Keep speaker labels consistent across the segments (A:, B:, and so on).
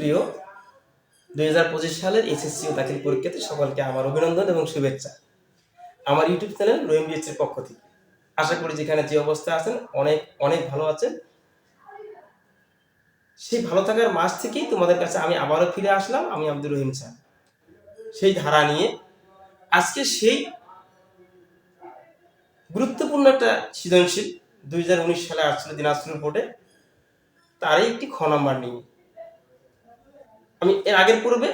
A: সুপ্রিয় দুই হাজার পঁচিশ সালের এসএসসি ও দাখিল পরীক্ষাতে সকলকে আমার অভিনন্দন এবং শুভেচ্ছা। আমার ইউটিউব চ্যানেল রহিম বিএসির পক্ষ থেকে। আশা করি যেখানে যে অবস্থায় আছেন, অনেক অনেক ভালো আছেন। সেই ভালো থাকার মাস থেকেই তোমাদের কাছে আমি আবারও ফিরে আসলাম, আমি আব্দুর রহিম স্যার। সেই ধারা নিয়ে আজকে সেই গুরুত্বপূর্ণ একটা সৃজনশীল দুই হাজার উনিশ সালে আসছিল দিনাজপুর বোর্ডে তারই একটি খ নাম্বার নিয়ে। আমি এর আগের পূর্বে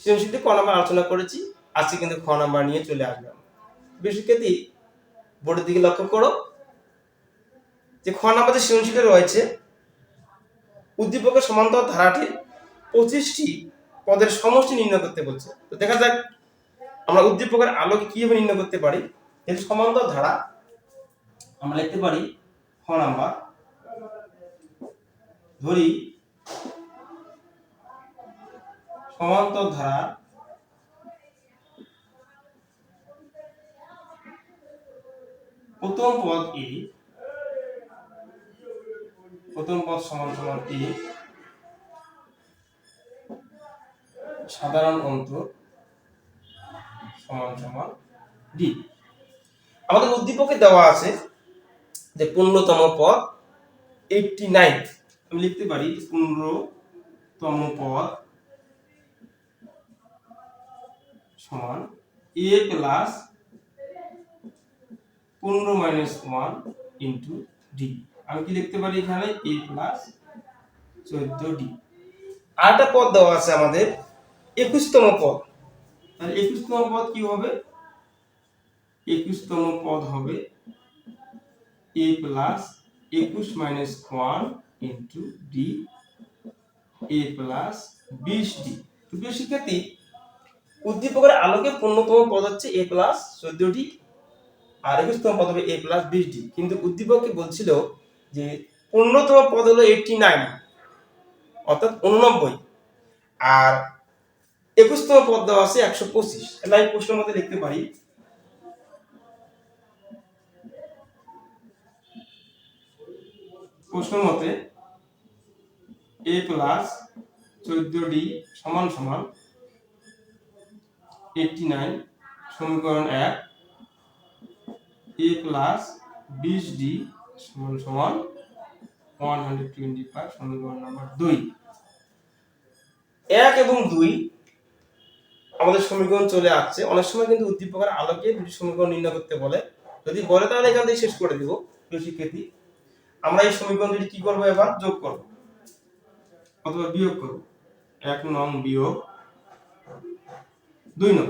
A: সৃজনশীলটি ক নাম্বার আলোচনা করেছি। আজকে কিন্তু খ নাম্বার নিয়ে চলে আসলাম। বিশেষক্ষেত্রে বোর্ডের দিকে লক্ষ্য করো যে খ নাম্বার যে সৃজনশীলে রয়েছে, উদ্দীপকের সমান্তর ধারাটির পঁচিশটি পদের সমষ্টি নির্ণয় করতে বলছে। তো দেখা যাক আমরা উদ্দীপকের আলোকে কীভাবে নির্ণয় করতে পারি। যেহেতু সমান্তর ধারা আমরা লিখতে পারি খ নাম্বার। ধরি সমান্তর ধারা প্রথম পদ এ প্রথম পদ সমান সমান এ সাধারণ অন্তর সমান সমান ডি আমাদের উদ্দীপকে দেওয়া আছে যে পনেরোতম পদ এইটটি নাইন আমি লিখতে পারি পূর্ণতম পদ সমান এ প্লাস পনেরো মাইনাস ওয়ান ইন্টু ডি আমি কি লিখতে পারি এখানে? এ প্লাস চোদ্দ ডি আরেকটা পদ দেওয়া আছে আমাদের একুশতম পদ। তাহলে একুশতম পদ কি হবে? একুশতম পদ হবে এ প্লাস একুশ minus one into d a plus বিশ ডি প্রিয় শিক্ষার্থী উদ্দীপকের আলোকে পূর্ণতম পদ হচ্ছে এ প্লাস চোদ্দ ডি আর একুশতম পদ হবে এ প্লাস বিশ ডি কিন্তু উদ্দীপককে বলছিল যে পূর্ণতম পদ হলো এইটটি নাইন অর্থাৎ উননব্বই, আর একুশতম পদ দেওয়া আছে একশো পঁচিশ। তাহলে আমি প্রশ্নের মধ্যে লিখতে পারি। প্রশ্ন মতে এ প্লাস চোদ্দ ডি সমান সমান এইটটি নাইন সমীকরণ এক এ প্লাস বিশ ডি সমান সমান ওয়ান হান্ড্রেড টোয়েন্টি ফাইভ সমীকরণ নাম্বার দুই। এক এবং দুই আমাদের সমীকরণ চলে আসছে। অনেক সময় কিন্তু উদ্দীপকের আলোকে দুটি সমীকরণ নির্ণয় করতে বলে। যদি বলে তাহলে এখান থেকে শেষ করে দিব প্রিয় শিক্ষার্থী আমরা এই সমীকরণ দুটি কি করব এবার? যোগ করব। অথবা বিয়োগ করব। এক নং বিয়োগ দুই নং।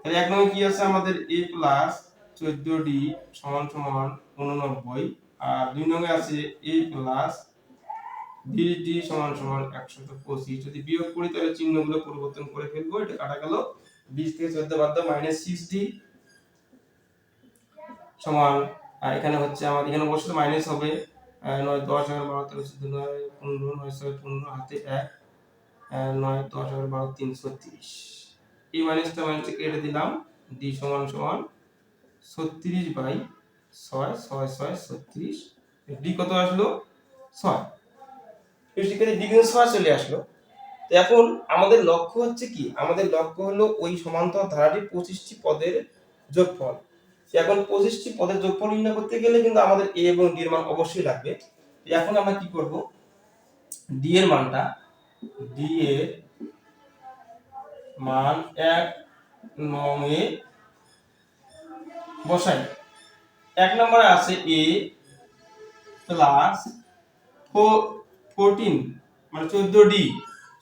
A: তাহলে এক নং কি আছে? আমাদের এ প্লাস চোদ্দ ডি সমান সমান উননব্বই। আর দুই নঙ্গে আছে এ প্লাস বিশ ডি সমান সমান একশত পঁচিশ। যদি বিয়োগ করি, তাহলে চিহ্নগুলো পরিবর্তন করে ফেলব। এটা কাটা গেল। বিশ থেকে চোদ্দ বাদ দাও মাইনাস সিক্স ডি সমান। আর এখানে হচ্ছে আমার এখানে বসে মাইনাস হবে নয় দশ এগারো বারো তেরো চোদ্দ নয়, পনেরো, নয় ছয়, পনেরো, হাতে এক নয় দশ এগারো বারো, তিনশো তিরিশ। এই মাইনাসটা মাইনাসটা কেটে দিলাম ডি সমান সমান ছত্রিশ বাই ছয় ছয় ছয়, ছত্রিশ। ডি কত আসলো? ছয়। সেখানে ডি ছয় চলে আসলো। তো এখন আমাদের লক্ষ্য হচ্ছে কি? আমাদের লক্ষ্য হলো ওই সমান্তর ধারাটির পঁচিশটি পদের যোগফল। এখন পঁচিশটি পদের যোগফল নির্ণয় করতে গেলে কিন্তু আমাদের এ এবং ডি এর মান অবশ্যই লাগবে। এখন আমরা কি করব? ডি এর মানটা ডি এর মান এক, নং এ। বসাই। এক নম্বরে আছে এ প্লাস ফোরটিন মানে চোদ্দ ডি।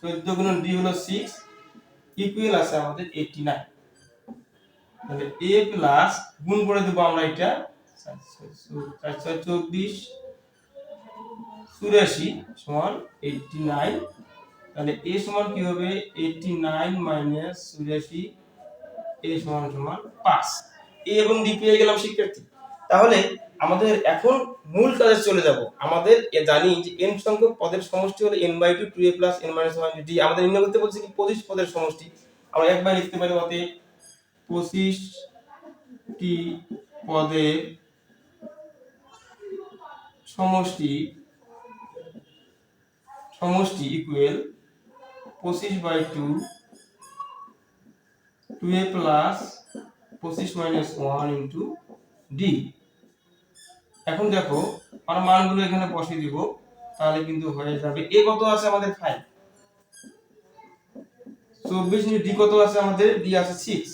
A: চোদ্দ গুণ ডি হলো সিক্স ইকুয়াল আছে আমাদের এইটি নাইন তাহলে এ প্লাস গুণ করে দেবো আমরা এটা চার চব্বিশ, চুরাশি সমান এইটটি নাইন তাহলে এ সমান কি হবে? এইটটি নাইন মাইনাস চুরাশি এ সমান সমান পাঁচ। এ এবং ডি পেয়ে গেলাম শিক্ষার্থী। তাহলে আমাদের এখন মূল কাজে চলে যাব। আমাদের জানি যে এন সংখ্যক পদের সমষ্টি হলো n by two two a plus n minus one d আমাদের নির্ণয় করতে বলছে কি পঁচিশ পদের সমষ্টি। আমরা একবার লিখতে পারি অতএব পঁচিশটি পদের সমষ্টি সমষ্টি ইকুয়াল পঁচিশ by two two a plus পঁচিশ মাইনাস ওয়ান ইন্টু ডি। এখন দেখো আমরা মানগুলো এখানে বসিয়ে দিব, তাহলে কিন্তু হয়ে যাবে। এ কত আছে আমাদের ফাইভ চব্বিশ ডি কত আছে আমাদের? ডি আছে সিক্স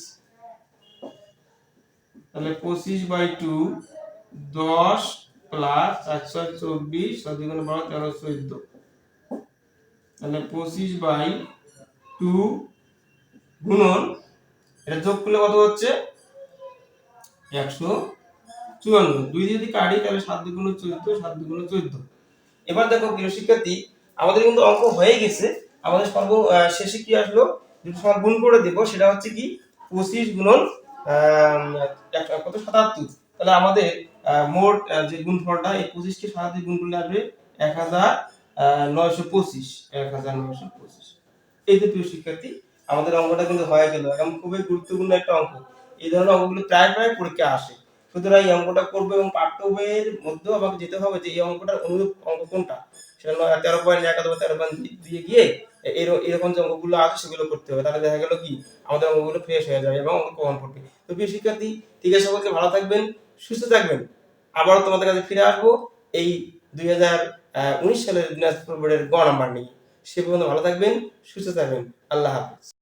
A: তাহলে পঁচিশ বাই টু, দশ প্লাস চারশো চব্বিশ সদিগুণ বারো, তেরো, চোদ্দ। তাহলে পঁচিশ বাই টু গুণন, এটা যোগ করলে কত হচ্ছে? একশো চুয়ান্ন। দুই যদি কাটি, তাহলে সাত দুগুণ চোদ্দ, সাত দুগুণ চোদ্দ। এবার দেখো, প্রিয় শিক্ষার্থী, আমাদের কিন্তু অঙ্ক হয়ে গেছে। আমাদের সর্ব শেষে কি আসলো? সময় গুণ করে দেবো, সেটা হচ্ছে কি? পঁচিশ গুণন কত? সাতাত্তর। তাহলে আমাদের মোট যে গুণফলটা, এই পঁচিশকে সাতাত্তর গুণ করলে আসবে এক হাজার নয়শো পঁচিশ, এক হাজার নয়শো পঁচিশ। এই যে প্রিয় শিক্ষার্থী, আমাদের অঙ্কটা কিন্তু হয়ে গেল এখন খুবই গুরুত্বপূর্ণ একটা অঙ্ক। এই ধরনের অঙ্কগুলো প্রায় প্রায় পরীক্ষা আসে। সুতরাং এই অঙ্কটা করব এবং পাঠ্য বইয়ের মধ্যেও আমাকে যেতে হবে যে এই অঙ্কটার অনুরূপ অঙ্ক কোনটা? সেটা নয় তেরো পয়েন্ট এক অথবা তেরো পয়েন্ট দিয়ে গিয়ে এর- এরকম যে অঙ্কগুলো আছে সেগুলো করতে হবে। তাহলে দেখা গেল কি? আমাদের অঙ্কগুলো ফ্রেশ হয়ে যাবে এবং অঙ্ক কমন পড়বে। তো প্রিয় শিক্ষার্থী, ঠিক আছে সকলকে ভালো থাকবেন, সুস্থ থাকবেন। আবারও তোমাদের কাছে ফিরে আসব এই দুই হাজার উনিশ সালের দিনাজপুর বোর্ডের গ নাম্বার নিয়ে। সে পর্যন্ত ভালো থাকবেন, সুস্থ থাকবেন। আল্লাহ হাফিজ।